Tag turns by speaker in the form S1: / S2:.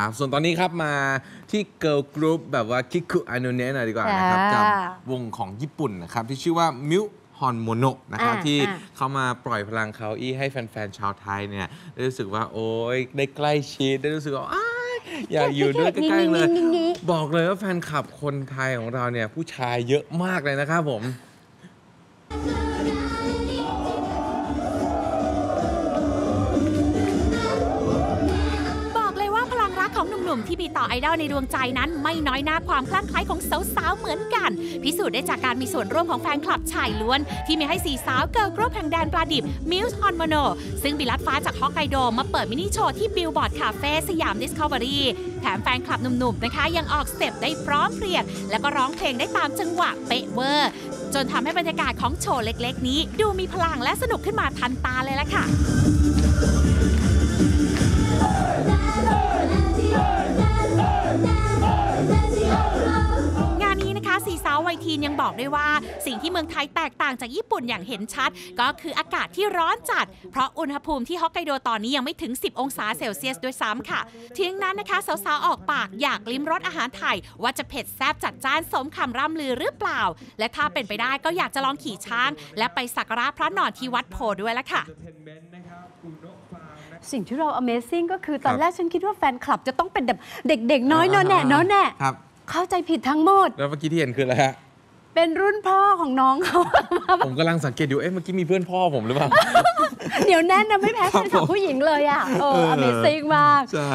S1: ครับส่วนตอนนี้ครับมาที่ Girl Group แบบว่าคิคุอานุเนะหน่อยดีกว่านะครับ
S2: ค่ะ
S1: กับวงของญี่ปุ่นนะครับที่ชื่อว่ามิวฮอนโมโนนะครับ
S2: อ่า
S1: ที่
S2: อ่า
S1: เขามาปล่อยพลังเขาอีให้แฟนๆชาวไทยเนี่ยได้รู้สึกว่าโอ้ยได้ใกล้ชิดได้รู้สึกว่าอ้ายอยากอยู่ด้วยใกล้ๆเลยบอกเลยว่าแฟนคลับคนไทยของเราเนี่ยผู้ชายเยอะมากเลยนะครับผม
S3: หนุ่มที่มีต่อไอดอลในดวงใจนั้น ไม่น้อยหน้าความคลั่งไคล้ของสาวๆเหมือนกัน พิสูจน์ได้จากการมีส่วนร่วมของแฟนคลับชายล้วน ที่มีให้สี่สาวเกิร์ลกรุ๊ปแห่งแดนปลาดิบมิวส์ฮอนโมโนซึ่งบินลัดฟ้าจากฮอกไกโดมาเปิดมินิโชว์ที่บิลบอร์ดคาเฟ่สยามดิสคัฟเวอรี่แถมแฟนคลับหนุ่มๆนะคะ ยังออกสเต็ปได้พร้อมเพรียงแล้วก็ร้องเพลงได้ตามจังหวะเป๊ะเวอร์ จนทำให้บรรยากาศของโชว์เล็ก ๆ นี้ ดูมีพลังและสนุกขึ้นมาทันตาเลยล่ะค่ะ นี้นะคะสีสาววัยทีนยังบอกด้วยว่า สิ่งที่เมืองไทยแตกต่างจากญี่ปุ่นอย่างเห็นชัด ก็คืออากาศที่ร้อนจัด เพราะอุณหภูมิที่ฮอกไกโดตอนนี้ยังไม่ถึง 10 องศาเซลเซียสด้วยซ้ำค่ะเที่ยงนั้นนะคะ สาวๆ ออกปากอยากลิ้มรสอาหารไทย ว่าจะเผ็ดแซ่บจัดจ้านสมคำร่ำลือหรือเปล่า และถ้าเป็นไปได้ก็อยากจะลองขี่ช้าง และไปสักการะพระนอนที่วัดโพธิ์ด้วยละค่ะ
S2: สิ่งที่เรา Amazing ก็คือตอน
S1: ครับ
S2: แรกฉันคิดว่าแฟนคลับจะต้องเป็นแบบเด็กๆ น้อยเนอะแน่เนอะแน่
S1: ครับ
S2: เข้าใจผิดทั้งหมด
S1: แล้วเมื่อกี้ที่เห็นคืออะไรฮะ
S2: เป็นรุ่นพ่อของน้องเขา
S1: ผมกำลังสังเกตอยู่ เอ๊ะ เมื่อกี้มีเพื่อนพ่อผมหรือเปล่า
S2: เดี๋ยวแน่นนะไม่แพ้
S1: ครั
S2: แฟ
S1: บ
S2: นคลับ
S1: ผม
S2: ผู้หญิงเลยอะเอ
S1: เอ
S2: อ
S1: อ
S2: Amazing มาก
S1: ใช่